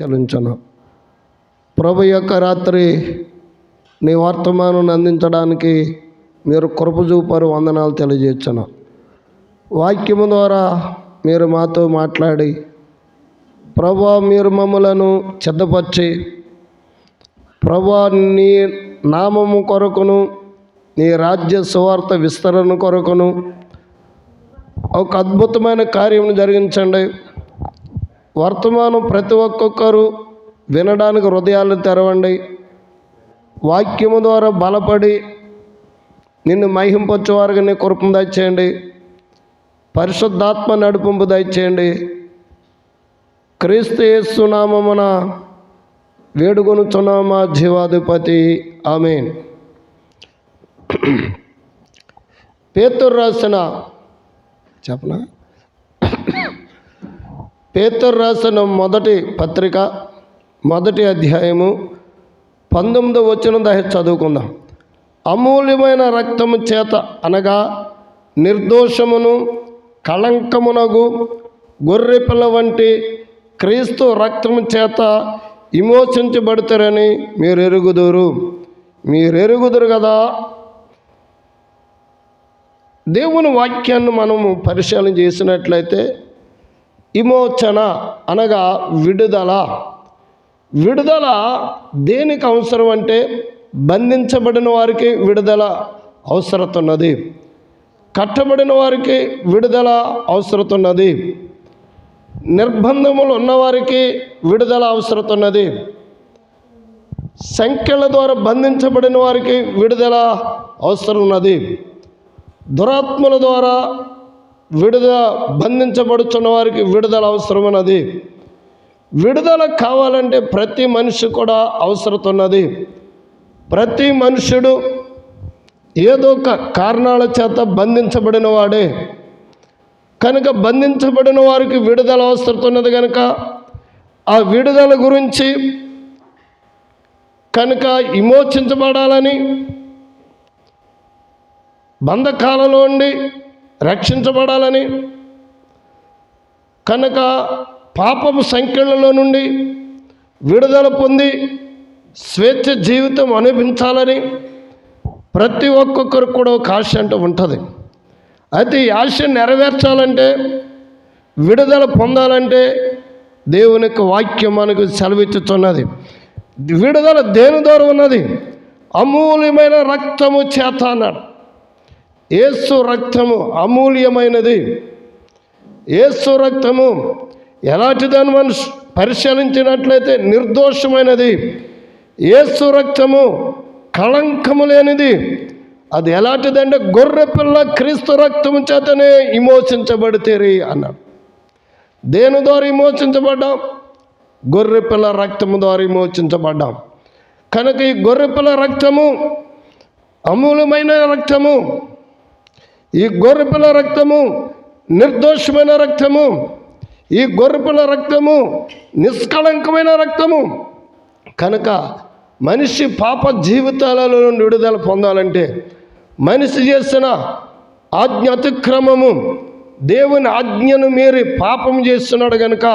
చలించను. ప్రభు యొక్క రాత్రి నీ వర్తమానం అందించడానికి మీరు కృప చూపారు వందనాలు తెలియజేయచ్చును. వాక్యము ద్వారా మీరు మాతో మాట్లాడి ప్రభా మీరు మమ్మలను సిద్ధపరిచి ప్రభా నీ నామము కొరకును నీ రాజ్య సువార్త విస్తరణ కొరకును ఒక అద్భుతమైన కార్యం జరిగించండి. వర్తమానం ప్రతి ఒక్కొక్కరు వినడానికి హృదయాలు తెరవండి. వాక్యము ద్వారా బలపడి నిన్ను మహింపచ్చేవారుగా నీ కృపం దయచేయండి. పరిశుద్ధాత్మ నడిపింపు దయచేయండి. క్రీస్తు యేసునామమున వేడుకొనుచున్నామా జీవాధిపతి. ఆమెన్. పేతురు రాసిన చెప్పనా? పేతర్ రాసిన మొదటి పత్రిక మొదటి అధ్యాయము పంతొమ్మిది వచ్చిన దయ చదువుకుందాం. అమూల్యమైన రక్తము చేత అనగా నిర్దోషమును కళంకమునగు గొర్రెపిల్ల వంటి క్రీస్తు రక్తము చేత విమోచించబడతారని మీరు ఎరుగుదురు మీరు ఎరుగుదురు కదా? దేవుని వాక్యాన్ని మనము పరిశీలన చేసినట్లయితే విమోచన అనగా విడుదల. విడుదల దేనికి అవసరం అంటే బంధించబడిన వారికి విడుదల అవసరత ఉన్నది కట్టబడిన వారికి విడుదల అవసరత ఉన్నది నిర్బంధములు ఉన్నవారికి విడుదల అవసరత ఉన్నది సంఖ్యల ద్వారా బంధించబడిన వారికి విడుదల అవసరం ఉన్నది దురాత్మల ద్వారా విడుదల బంధించబడుతున్న వారికి విడుదల అవసరమైనది విడుదల కావాలంటే ప్రతి మనిషి కూడా అవసరం ఉన్నది ప్రతి మనుషుడు ఏదో ఒక కారణాల చేత బంధించబడిన వాడే. కనుక బంధించబడిన వారికి విడుదల అవసరం ఉన్నది కనుక ఆ విడుదల గురించి కనుక విమోచించబడాలని బంధకాలలో ఉండి రక్షించబడాలని. కనుక పాపము సంఖ్యలలో నుండి విడుదల పొంది స్వేచ్ఛ జీవితం అనిపించాలని ప్రతి ఒక్కొక్కరు కూడా ఒక ఆశ అంటూ ఉంటుంది. అయితే ఈ ఆశ నెరవేర్చాలంటే విడుదల పొందాలంటే దేవుని యొక్క వాక్యం మనకు సెలవిచ్చుతున్నది. విడుదల దేని ద్వారా ఉన్నది? అమూల్యమైన రక్తము చేత అన్నాడు. ఏసు రక్తము అమూల్యమైనది. ఏసు రక్తము ఎలాంటిదని మనం పరిశీలించినట్లయితే నిర్దోషమైనది. ఏసు రక్తము కళంకము లేనిది. అది ఎలాంటిదంటే గొర్రె పిల్ల క్రీస్తు రక్తము చేతనే విమోచించబడితేరి అన్నాడు. దేని ద్వారా విమోచించబడ్డాం? గొర్రె పిల్ల రక్తము ద్వారా విమోచించబడ్డాం. కనుక ఈ గొర్రె పిల్ల రక్తము అమూల్యమైన రక్తము ఈ గొర్రెపిల్ల రక్తము నిర్దోషమైన రక్తము. ఈ గొర్రెపిల్ల రక్తము నిష్కళంకమైన రక్తము. కనుక మనిషి పాప జీవితాలలో నుండి విడుదల పొందాలంటే మనిషి చేసిన ఆజ్ఞ అతిక్రమము దేవుని ఆజ్ఞను మీరి పాపం చేస్తున్నాడు కనుక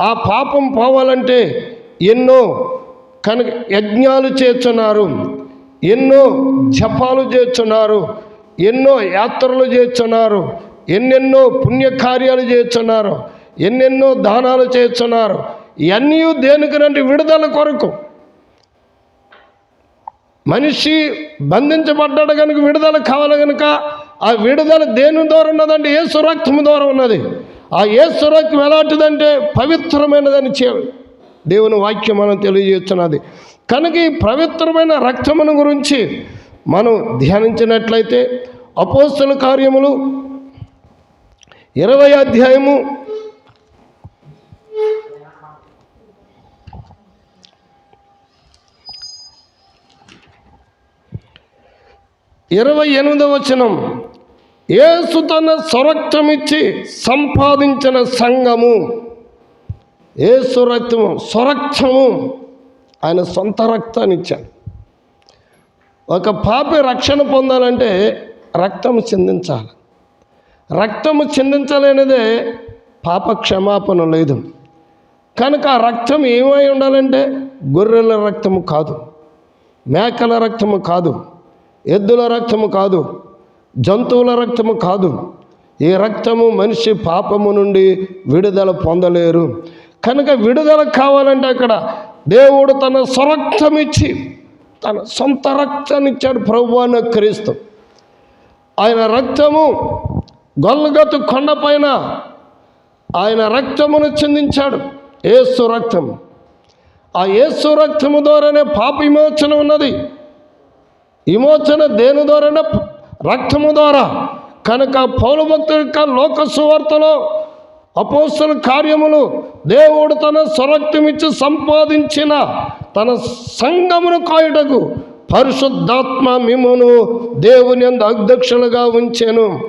ఆ పాపం పోవాలంటే ఎన్నో కనుక యజ్ఞాలు చేస్తున్నారు ఎన్నో జపాలు చేస్తున్నారు ఎన్నో యాత్రలు చేస్తున్నారు ఎన్నెన్నో పుణ్యకార్యాలు చేస్తున్నారు ఎన్నెన్నో దానాలు చేస్తున్నారు. ఇవన్నీ దేనికినంటే విడుదల కొరకు. మనిషి బంధించబడ్డాడు కనుక విడుదల కావాలి కనుక ఆ విడుదల దేని ద్వారా ఉన్నదంటే ఏ సురక్తము ద్వారా ఉన్నది. ఆ ఏ సురక్తం ఎలాంటిదంటే పవిత్రమైనదని చే దేవుని వాక్యం మనం తెలియజేస్తున్నది. కనుక ఈ పవిత్రమైన రక్తమును గురించి మనం ధ్యానించినట్లయితే అపోస్తుల కార్యములు ఇరవై అధ్యాయము ఇరవై ఎనిమిదవ వచనం. ఏసు తన స్వరక్తమిచ్చి సంపాదించిన సంఘము. ఏసు రక్తము స్వరక్తము. ఆయన సొంత రక్తాన్ని ఇచ్చాడు. ఒక పాపి రక్షణ పొందాలంటే రక్తము చిందించాలి. రక్తము చిందించలేనిదే పాప క్షమాపణ లేదు. కనుక ఆ రక్తం ఏమై ఉండాలంటే గొర్రెల రక్తము కాదు మేకల రక్తము కాదు ఎద్దుల రక్తము కాదు జంతువుల రక్తము కాదు. ఈ రక్తము మనిషి పాపము నుండి విడుదల పొందలేరు. కనుక విడుదల కావాలంటే అక్కడ దేవుడు తన స్వరక్తం ఇచ్చి తన సొంత రక్తాన్ని ఇచ్చాడు ప్రభు అన్న క్రీస్తు. ఆయన రక్తము గొల్లగతు కొండపైన ఆయన రక్తమును చెందించాడు. ఏసు రక్తం ఆ ఏసు రక్తము ద్వారానే పాప విమోచన ఉన్నది. విమోచన దేని ద్వారానే? రక్తము ద్వారా. కనుక పౌలు భక్తుల యొక్క లోక సువార్తలో అపోస్తుల కార్యములు దేవుడు తన స్వరక్తమిచ్చి సంపాదించిన తన సంగమును కాయుటకు పరిశుద్ధాత్మ మిమ్మను దేవుని అందు అధ్యక్షులుగా ఉంచాను.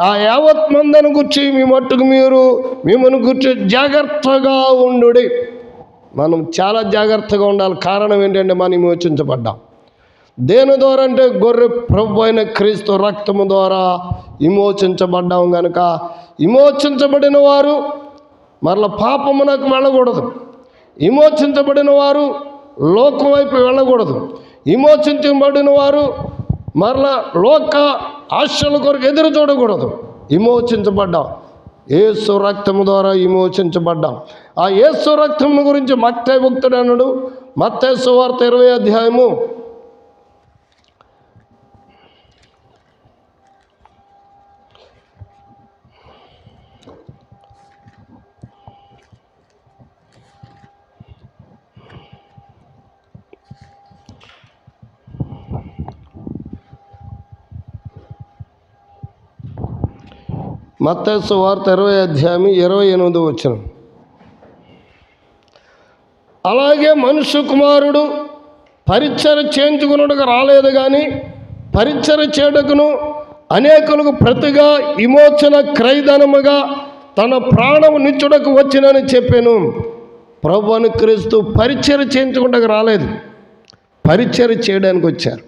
ఆ యావత్ మందను గుర్చి మీ మట్టుకు మీరు మిమ్మల్ని గుర్చి జాగ్రత్తగా ఉండుడి. మనం చాలా జాగ్రత్తగా ఉండాలి. కారణం ఏంటంటే మనం విమోచించబడ్డాం దేని ద్వారా అంటే గొర్రె ప్రభు అయిన క్రీస్తు రక్తము ద్వారా విమోచించబడ్డాం కనుక విమోచించబడిన వారు మరల పాపమునకు వెళ్ళకూడదు. విమోచించబడిన వారు లోకం వైపు వెళ్ళకూడదు. విమోచించబడిన వారు మరలా లోక ఆశల కొరకు ఎదురు చూడకూడదు. విమోచించబడ్డాం. ఏసు రక్తము ద్వారా విమోచించబడ్డాం. ఆ ఏసు రక్తము గురించి మత్తే భక్తుడు అన్నాడు. మత్తే సువార్త ఇరవై అధ్యాయము మత్తసు వార్త ఇరవై అధ్యాయం ఇరవై ఎనిమిది వచ్చిన. అలాగే మనుషు కుమారుడు పరిచర చేయించుకున్నట్టుగా రాలేదు కానీ పరిచర చేయటకును అనేకులకు ప్రతిగా విమోచన క్రైదనముగా తన ప్రాణము నిచ్చుడకు వచ్చినని చెప్పాను. ప్రభు అని క్రీస్తు పరిచర చేయించుకుంటకు రాలేదు. పరిచర చేయడానికి వచ్చారు.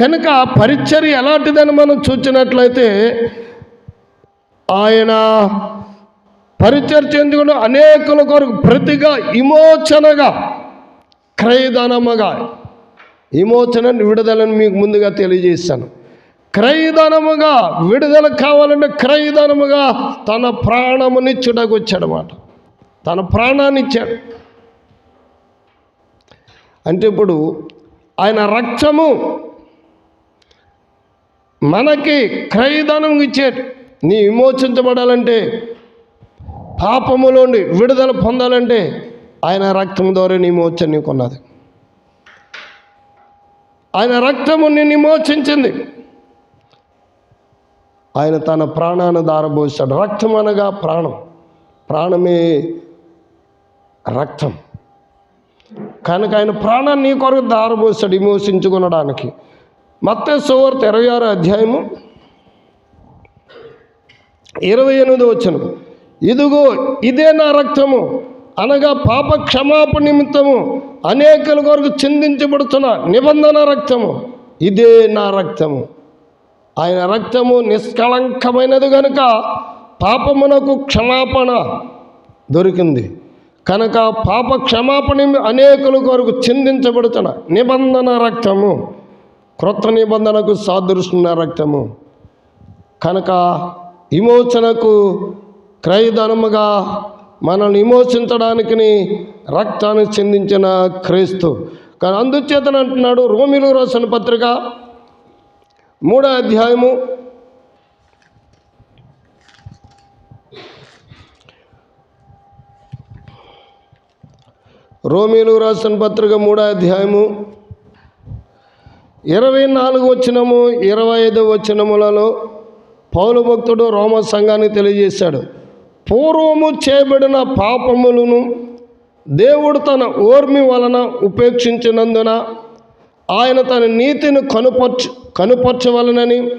కనుక ఆ పరిచర్య ఎలాంటిదని మనం చూసినట్లయితే ఆయన పరిచర్చేందుకు చెందుకుని అనేకుల కొరకు ప్రతిగా విమోచనగా క్రయధనముగా విమోచనని విడుదలను మీకు ముందుగా తెలియజేస్తాను. క్రయధనముగా విడుదల కావాలంటే క్రయధనముగా తన ప్రాణముని వచ్చాడనమాట తన ప్రాణాన్ని ఇచ్చాడు. అంటే ఇప్పుడు ఆయన రక్తము మనకి క్రయధనం ఇచ్చాడు నీ విమోచించబడాలంటే పాపములోండి విడుదల పొందాలంటే ఆయన రక్తం ద్వారా నీ విమోచన నీకున్నది ఆయన రక్తము నిన్ను విమోచించింది. ఆయన తన ప్రాణాన్ని దారబోసాడు రక్తం అనగా ప్రాణం. ప్రాణమే రక్తం. కనుక ఆయన ప్రాణాన్ని నీ కొరకు దారబోసాడు విమోచించుకునడానికి. మత్తే సువార్త ఇరవై ఆరు అధ్యాయము ఇరవై ఎనిమిది వచ్చను ఇదిగో ఇదే నా రక్తము. అనగా పాప క్షమాపణ నిమిత్తము అనేకల కొరకు చిందించబడుతున్న నిబంధన రక్తము. ఇదే నా రక్తము. ఆయన రక్తము నిష్కళంకమైనది కనుక పాపమునకు క్షమాపణ దొరికింది. కనుక పాప క్షమాపణ అనేకుల కొరకు చిందించబడుతున్న నిబంధన రక్తము క్రొత్త నిబంధనకు సాదృశ్య రక్తము. కనుక విమోచనకు క్రయధనముగా మనల్ని విమోచించడానికి రక్తాన్ని చెందించిన క్రీస్తు. కానీ అందుచేతన అంటున్నాడు రోమిలు రాసిన పత్రిక మూడో అధ్యాయము. రోమిలు రాసిన పత్రిక మూడో అధ్యాయము ఇరవై నాలుగు వచ్చినము ఇరవై ఐదు వచ్చినములలో పౌలు భక్తుడు రోమ సంఘానికి తెలియజేశాడు పూర్వము చేయబడిన పాపములను దేవుడు తన ఓర్మి వలన ఉపేక్షించినందున ఆయన తన నీతిని కనుపర్చు కనుపరచవలనని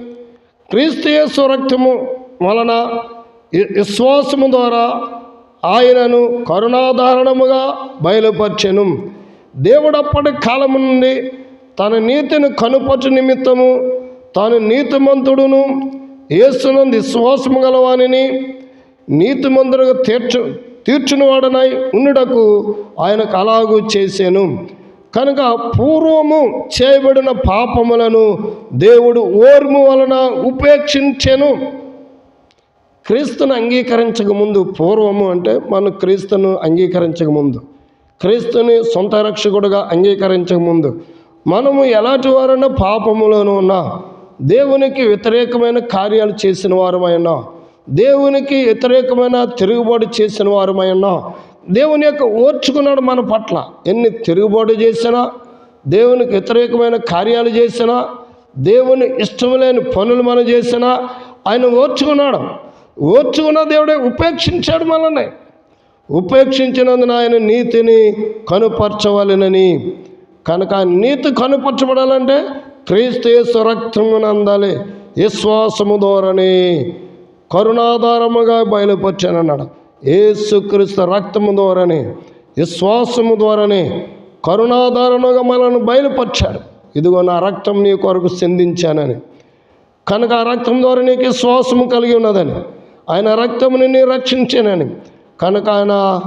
క్రీస్తు యేసు రక్తము వలన విశ్వాసము ద్వారా ఆయనను కరుణాధారణముగా బయలుపరచెను. దేవుడప్పటి కాలం కాలము నుండి తన నీతిని కనుపరచు నిమిత్తము తాను నీతిమంతుడును ఏసునందు విశ్వాసము గలవానిని నీతిమంతుడుగా తీర్చు తీర్చునివాడనై ఉండుటకు ఆయనకు అలాగూ చేశాను కనుక పూర్వము చేయబడిన పాపములను దేవుడు ఓర్ము వలన ఉపేక్షించెను. క్రీస్తును అంగీకరించక ముందు పూర్వము అంటే మనం క్రీస్తును అంగీకరించక ముందు. క్రీస్తుని సొంత రక్షకుడుగా అంగీకరించక ముందు. మనము ఎలాంటి వారైనా పాపములోనూ ఉన్నా దేవునికి వ్యతిరేకమైన కార్యాలు చేసిన వారమైనా దేవునికి వ్యతిరేకమైన తిరుగుబాటు చేసిన వారమైనా దేవుని యొక్క ఓర్చుకున్నాడు మన పట్ల. ఎన్ని తిరుగుబాటు చేసినా దేవునికి వ్యతిరేకమైన కార్యాలు చేసినా దేవుని ఇష్టం లేని పనులు మనం చేసినా ఆయన ఓర్చుకున్నాడు. ఓర్చుకున్న దేవుడే ఉపేక్షించాడు మనల్ని. ఉపేక్షించినందున ఆయన నీతిని కనుపరచవలనని. కనుక నీతి కనుపరచబడాలంటే క్రీస్తు యేసు విశ్వాసము ద్వారానే కరుణాధారముగా బయలుపరిచానన్నాడు. ఏసుక్రీస్తు రక్తము ద్వారానే విశ్వాసము ద్వారానే కరుణాధారణగా మనల్ని బయలుపరిచాడు. ఇదిగో నా రక్తం నీ కొరకు సిందించానని. కనుక ఆ రక్తం ద్వారా నీకు విశ్వాసము కలిగి ఉన్నదని ఆయన రక్తముని నీ రక్షించానని. కనుక ఆయన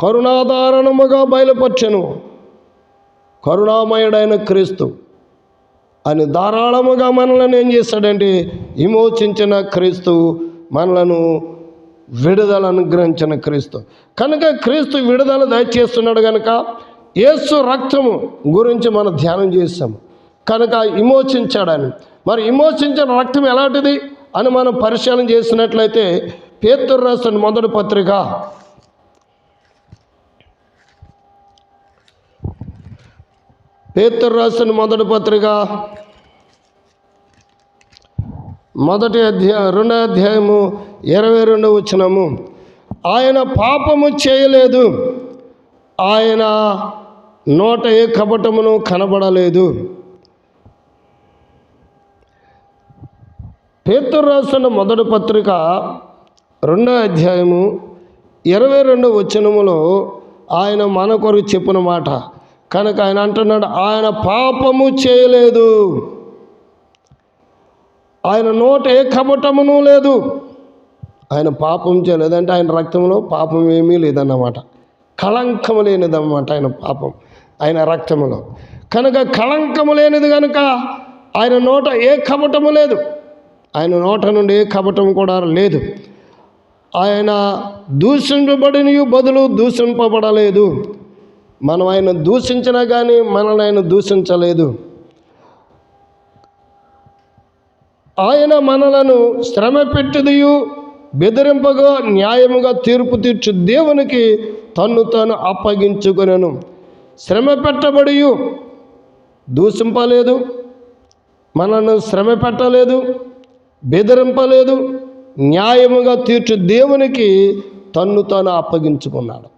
కరుణాధారణముగా బయలుపరచను. కరుణామయుడైన క్రీస్తు అని ధారాళముగా మనలను ఏం చేస్తాడండి విమోచించిన క్రీస్తు మనలను విడుదల అనుగ్రహించిన క్రీస్తు. కనుక క్రీస్తు విడుదల దయచేస్తున్నాడు కనుక యేసు రక్తము గురించి మనం ధ్యానం చేస్తాము కనుక విమోచించాడని. మరి విమోచించిన రక్తం ఎలాంటిది అని మనం పరిశీలన చేసినట్లయితే పేతురు రాసిన మొదటి పత్రిక పేతురు రాసిన మొదటి పత్రిక మొదటి అధ్యాయం రెండో అధ్యాయము ఇరవై రెండు వచ్చినము ఆయన పాపము చేయలేదు. ఆయన నోట ఏ కపటమును కనబడలేదు. పేతురు రాసిన మొదటి పత్రిక రెండో అధ్యాయము ఇరవై రెండు వచనములో ఆయన మన కొరకు చెప్పిన మాట. కనుక ఆయన అంటున్నాడు ఆయన పాపము చేయలేదు. ఆయన నోట ఏ కపటమును లేదు. ఆయన పాపం చేయలేదు. అంటే ఆయన రక్తంలో పాపం ఏమీ లేదన్నమాట. కళంకము లేనిదన్నమాట ఆయన పాపం ఆయన రక్తములో కనుక కళంకము లేనిది కనుక ఆయన నోట ఏ కపటము లేదు. ఆయన నోట నుండి ఏ కపటం కూడా లేదు. ఆయన దూషింపబడినయు బదులు దూషింపబడలేదు. మనం ఆయన దూషించినా కానీ మనల్ని ఆయన దూషించలేదు. ఆయన మనలను శ్రమ పెట్టిదియు బెదిరింపగా న్యాయముగా తీర్పు తీర్చు దేవునికి తన్ను తాను అప్పగించుకొనను. శ్రమ పెట్టబడి దూషింపలేదు. మనను శ్రమ పెట్టలేదు బెదిరింపలేదు. న్యాయముగా తీర్చు దేవునికి తన్ను తాను అప్పగించుకున్నాడు.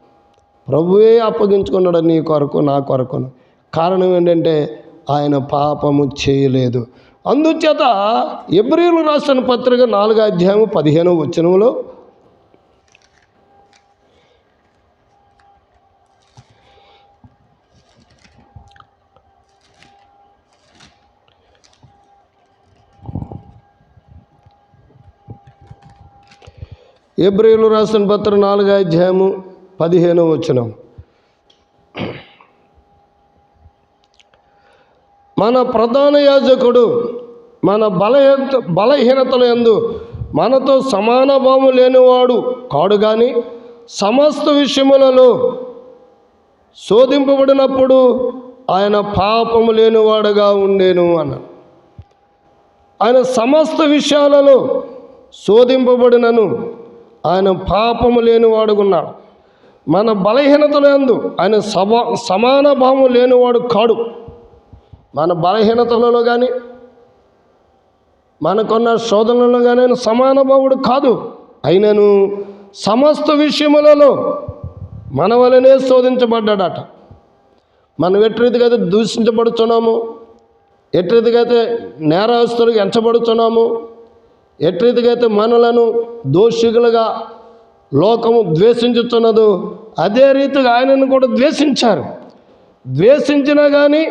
ప్రభువే అప్పగించుకున్నాడు నీ కొరకు నా కొరకును. కారణం ఏంటంటే ఆయన పాపము చేయలేదు. అందుచేత ఎబ్రిలు రాసిన పత్రిక నాలుగు అధ్యాయం పదిహేను వచనంలో ఏబ్రిలు రాసిన పత్రిక నాలుగు అధ్యాయము పదిహేను వచనం. మన ప్రధాన యాజకుడు మన బలహీనత బలహీనతల ఎందు మనతో సమానభావం లేనివాడు కాడు కానీ సమస్త విషయములలో శోధింపబడినప్పుడు ఆయన పాపము లేనివాడుగా ఉండేను అన్నాడు ఆయన సమస్త విషయాలలో శోధింపబడినను ఆయన పాపము లేనివాడుగున్నాడు. మన బలహీనతలు యందు ఆయన సమ సమాన భావం లేనివాడు కాడు. మన బలహీనతలలో కానీ మనకున్న శోధనలో కానీ ఆయన సమాన భావుడు కాదు. అయినను సమస్త విషయములలో మన వలనే శోధించబడ్డాడట. మనం ఎట్రీతిగా అయితే దూషించబడుతున్నాము ఎట్రీతిగా అయితే నేరస్తులుగా ఎంచబడుతున్నాము ఎట్రీతిగా అయితే మనలను దోషికులుగా లోకము ద్వేషించుతున్నదో. అదే రీతిగా ఆయనను కూడా ద్వేషించారు. ద్వేషించినా కానీ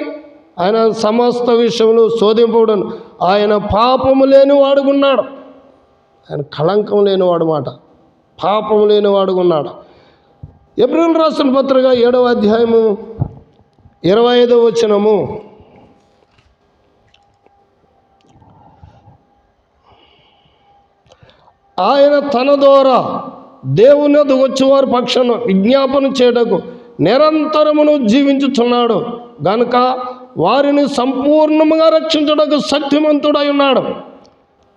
ఆయన సమస్త విషయంలో శోధింపబడను. ఆయన పాపము లేని వాడుకున్నాడు ఆయన కళంకం లేనివాడు మాట. పాపము లేనివాడుకున్నాడు ఏప్రిల్ రాసిన పత్రిక ఏడవ అధ్యాయము ఇరవై ఐదవ వచనము. ఆయన తన ద్వారా దేవుని వద్దకు వచ్చేవారి పక్షాన విజ్ఞాపన చేయటకు నిరంతరమును జీవించుచున్నాడు. గనుక వారిని సంపూర్ణముగా రక్షించడానికి శక్తిమంతుడై ఉన్నాడు.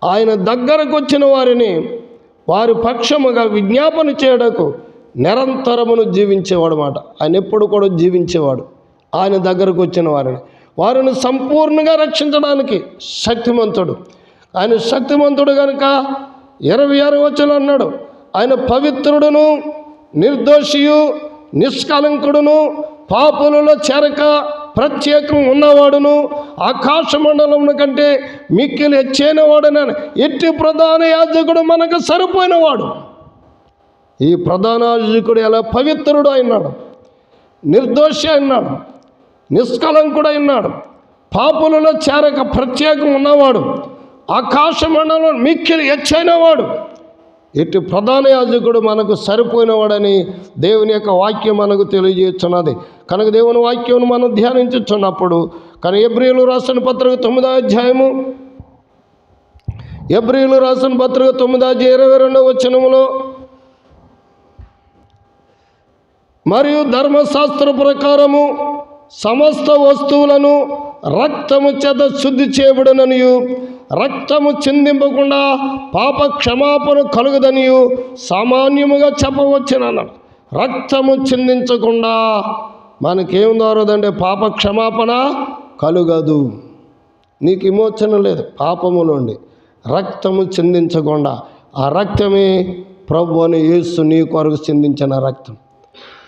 ఆయన దగ్గరకు వచ్చిన వారిని వారి పక్షముగా విజ్ఞాపన చేయడకు నిరంతరమును జీవించేవాడు మాట ఆయన ఎప్పుడు కూడా జీవించేవాడు. ఆయన దగ్గరకు వచ్చిన వారిని వారిని సంపూర్ణంగా రక్షించడానికి శక్తిమంతుడు. ఆయన శక్తిమంతుడు కనుక ఇరవై ఆరు వచ్చలు అన్నాడు. ఆయన పవిత్రుడును నిర్దోషియు నిష్కలంకుడును పాపులలో చేరక ప్రత్యేకం ఉన్నవాడును ఆకాశ మండలం కంటే మిక్కిలి హెచ్చైన వాడనని ఎట్టి ప్రధాన యాజకుడు మనకు సరిపోయినవాడు. ఈ ప్రధాన యాజకుడు ఎలా పవిత్రుడు అయినాడు? నిర్దోషి అయినాడు నిష్కలంకుడు అయినాడు పాపులలో చేరక ప్రత్యేకం ఉన్నవాడు ఆకాశ మండలం మిక్కిలి హెచ్చైన వాడు ఇటు ప్రధాన యాజకుడు మనకు సరిపోయినవాడని దేవుని యొక్క వాక్యం మనకు తెలియజేస్తున్నది. కనుక దేవుని వాక్యం మనం ధ్యానించుచున్నప్పుడు కానీ ఎబ్రియులు రాసిన పత్రిక తొమ్మిదో అధ్యాయము ఎబ్రియులు రాసిన పత్రిక తొమ్మిదో అధ్యాయ ఇరవై రెండవ వచనములో మరియు ధర్మశాస్త్ర ప్రకారము సమస్త వస్తువులను రక్తము చేత శుద్ధి చేయబడిననియు రక్తము చిందింపకుండా పాప క్షమాపణ కలుగుదనియు సామాన్యముగా చెప్పవచ్చునన్నాడు రక్తము చిందించకుండా మనకేం దొరదంటే పాప క్షమాపణ కలుగదు. నీకు విమోచన లేదు పాపములోండి రక్తము చిందించకుండా ఆ రక్తమే ప్రభు అని యేసు నీ కొరకు చిందించిన రక్తం.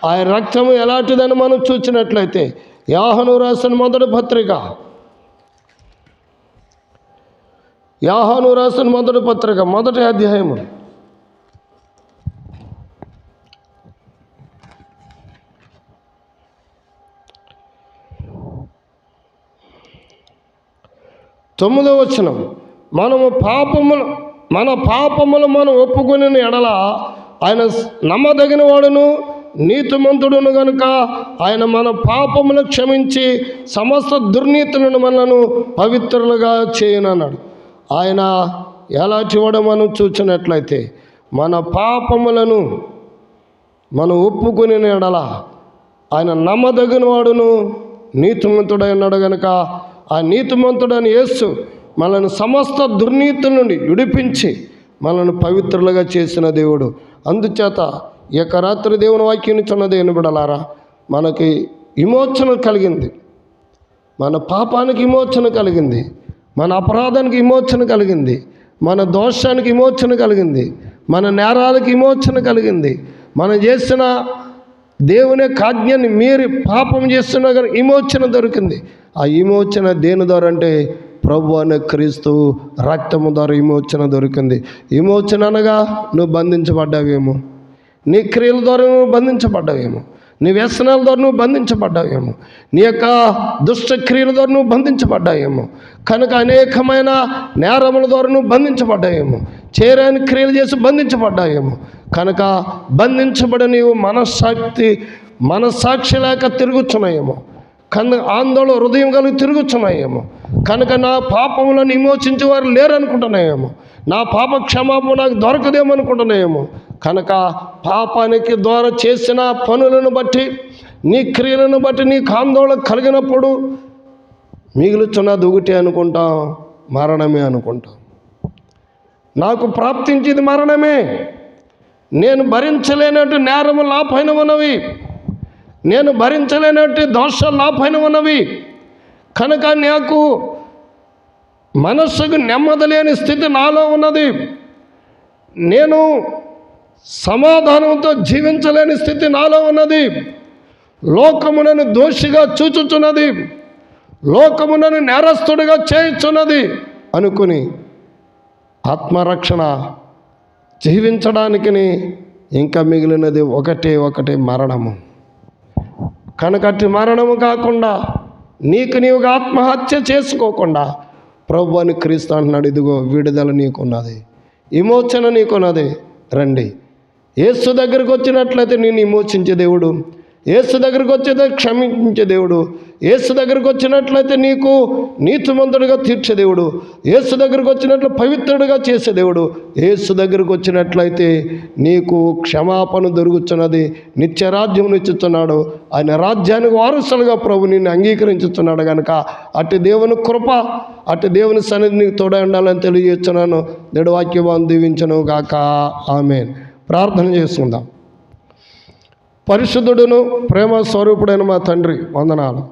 ఆ రక్తము ఎలాంటిదని మనం చూసినట్లయితే యాహను రాసిన మొదటి పత్రిక యాహాను రాసిన మొదటి పత్రిక మొదటి అధ్యాయము. తొమ్మిదో వచనం మనము పాపములు మన పాపములు మనం ఒప్పుకుని ఎడల ఆయన నమ్మదగిన వాడును నీతిమంతుడును గనుక ఆయన మన పాపములు క్షమించి సమస్త దుర్నీతులను మనను పవిత్రులుగా చేయనన్నాడు. ఆయన ఎలా వాడో మనం చూసినట్లయితే మన పాపములను మనం ఒప్పుకుని ఎడల ఆయన నమ్మదగిన వాడును నీతిమంతుడైనాడు గనుక ఆ నీతిమంతుడని యేసు మనల్ని సమస్త దుర్నీతుల నుండి విడిపించి మనల్ని పవిత్రులుగా చేసిన దేవుడు. అందుచేత ఈ యొక్క రాత్రి దేవుని వాక్యం చున్నది బిడలారా. మనకి విమోచన కలిగింది. మన పాపానికి విమోచన కలిగింది. మన అపరాధానికి విమోచన కలిగింది మన దోషానికి విమోచన కలిగింది మన నేరాలకు విమోచన కలిగింది. మనం చేసిన దేవుని కాజ్ఞని మీరి పాపం చేస్తున్నా కానీ విమోచన దొరికింది. ఆ విమోచన దేని ద్వారా అంటే ప్రభు అనే క్రీస్తు రక్తము ద్వారా విమోచన దొరికింది. విమోచన అనగా నువ్వు బంధించబడ్డావేమో. నీ క్రియల ద్వారా నువ్వు బంధించబడ్డావేమో. నీ వ్యసనాల ద్వారా నువ్వు బంధించబడ్డావేమో. నీ యొక్క దుష్ట క్రియల ద్వారా నువ్వు బంధించబడ్డావేమో. కనుక అనేకమైన నేరముల ద్వారా నువ్వు బంధించబడ్డావేమో. చేరాని క్రియలు చేసి బంధించబడ్డావేమో. కనుక బంధించబడి నీవు మనస్సాక్షి మనస్సాక్షి లేక తిరుగుతున్నాయేమో కను ఆందోళన హృదయం కలిగి తిరుగుతున్నాయేమో కనుక నా పాపములను విమోచించే వారు లేరనుకుంటున్నాయేమో నా పాప క్షమాపణ నాకు దొరకదేమో అనుకుంటున్నాయేమో కనుక పాపానికి ద్వారా చేసిన పనులను బట్టి నీ క్రియలను బట్టి నీకు ఆందోళన కలిగినప్పుడు మిగులుచున్నది ఒకటి అనుకుంటాం మరణమే అనుకుంటాం. నాకు ప్రాప్తించింది మరణమే. నేను భరించలేనట్టు నేరము నా పైన ఉన్నవి. నేను భరించలేనట్టు దోషాలు నా పైన ఉన్నవి. కనుక నాకు మనస్సుకు నెమ్మది లేని స్థితి నాలో ఉన్నది. నేను సమాధానంతో జీవించలేని స్థితి నాలో ఉన్నది. లోకమునను దోషిగా చూచుచున్నది. లోకమునను నేరస్తుడిగా చేయుచున్నది అనుకుని ఆత్మరక్షణ జీవించడానికి ఇంకా మిగిలినది ఒకటే ఒకటి మరణము. కనుకటి మరణము కాకుండా నీకు నీవుగా ఆత్మహత్య చేసుకోకుండా ప్రభు అని క్రీస్తు అంటున్నాడు ఇదిగో విడుదల నీకున్నది విమోచన నీకున్నది రండి. ఏసు దగ్గరకు వచ్చినట్లయితే నేను విమోచించే దేవుడు. ఏసు దగ్గరకు వచ్చేదే క్షమించే దేవుడు. ఏసు దగ్గరకు వచ్చినట్లయితే నీకు నీతిమంతుడిగా తీర్చే దేవుడు. ఏసు దగ్గరకు వచ్చినట్లు పవిత్రుడిగా చేసే దేవుడు. ఏసు దగ్గరకు వచ్చినట్లయితే నీకు క్షమాపణ దొరుకుతున్నది. నిత్యరాజ్యం ఇచ్చుతున్నాడు. ఆయన రాజ్యానికి వారసులుగా ప్రభు నిన్ను అంగీకరించుతున్నాడు కనుక అటు దేవుని కృప అటు దేవుని సన్నిధి నీకు తోడై ఉండాలని తెలియజేస్తున్నాను. దృఢవాక్యవాన్ని దీవించను గాక ఆమె ప్రార్థన చేసుకుందాం. పరిశుద్ధుడును ప్రేమ స్వరూపుడైన మా తండ్రి వందనాలు.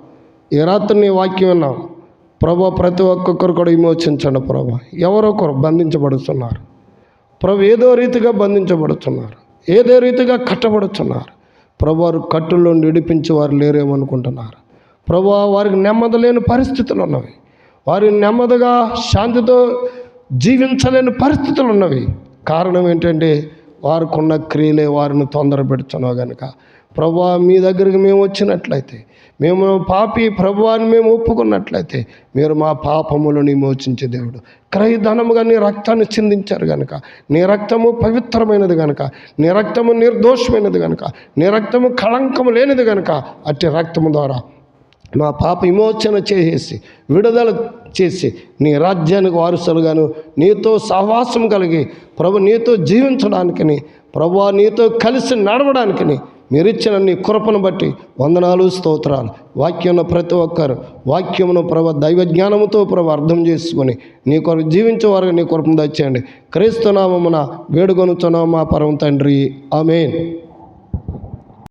ఈ రాత్రి నీ వాక్యం విన్నాం. ప్రభు ప్రతి ఒక్కొక్కరు కూడా విమోచించండి ప్రభు. ఎవరొకరు బంధించబడుతున్నారు. ప్రభు ఏదో రీతిగా బంధించబడుతున్నారు. ఏదో రీతిగా కట్టబడుతున్నారు. ప్రభు వారు కట్టుల్లో విడిపించి వారు లేరేమనుకుంటున్నారు ప్రభు వారికి నెమ్మది లేని పరిస్థితులు ఉన్నవి. వారి నెమ్మదిగా శాంతితో జీవించలేని పరిస్థితులు ఉన్నవి. కారణం ఏంటంటే వారికున్న క్రియలే వారిని తొందర పెడుతున్నావు కనుక ప్రభా మీ దగ్గరికి మేము వచ్చినట్లయితే మేము పాపి ప్రభువాన్ని మేము ఒప్పుకున్నట్లయితే మీరు మా పాపములను మోచించే దేవుడు. క్రయధనముగా నీ రక్తాన్ని చిందించారు కనుక నీ రక్తము పవిత్రమైనది కనుక నీ రక్తము నిర్దోషమైనది కనుక నీ రక్తము కళంకము లేనిది కనుక అట్టి రక్తము ద్వారా మా పాప విమోచన చేసేసి విడుదల చేసి నీ రాజ్యానికి వారసులుగాను నీతో సహవాసం కలిగి ప్రభు నీతో జీవించడానికని ప్రభు నీతో కలిసి నడవడానికని మీరిచ్చిన నీ కృపను బట్టి వందనాలు స్తోత్రాలు. వాక్యంలో ప్రతి ఒక్కరు వాక్యమును ప్రభ దైవ జ్ఞానముతో ప్రభు అర్థం చేసుకొని నీ కొరకు జీవించే వారికి నీ కృపను దచ్చేయండి క్రీస్తునామమున వేడుకొనుచున్నాం మా పరమ తండ్రి. ఆమెన్.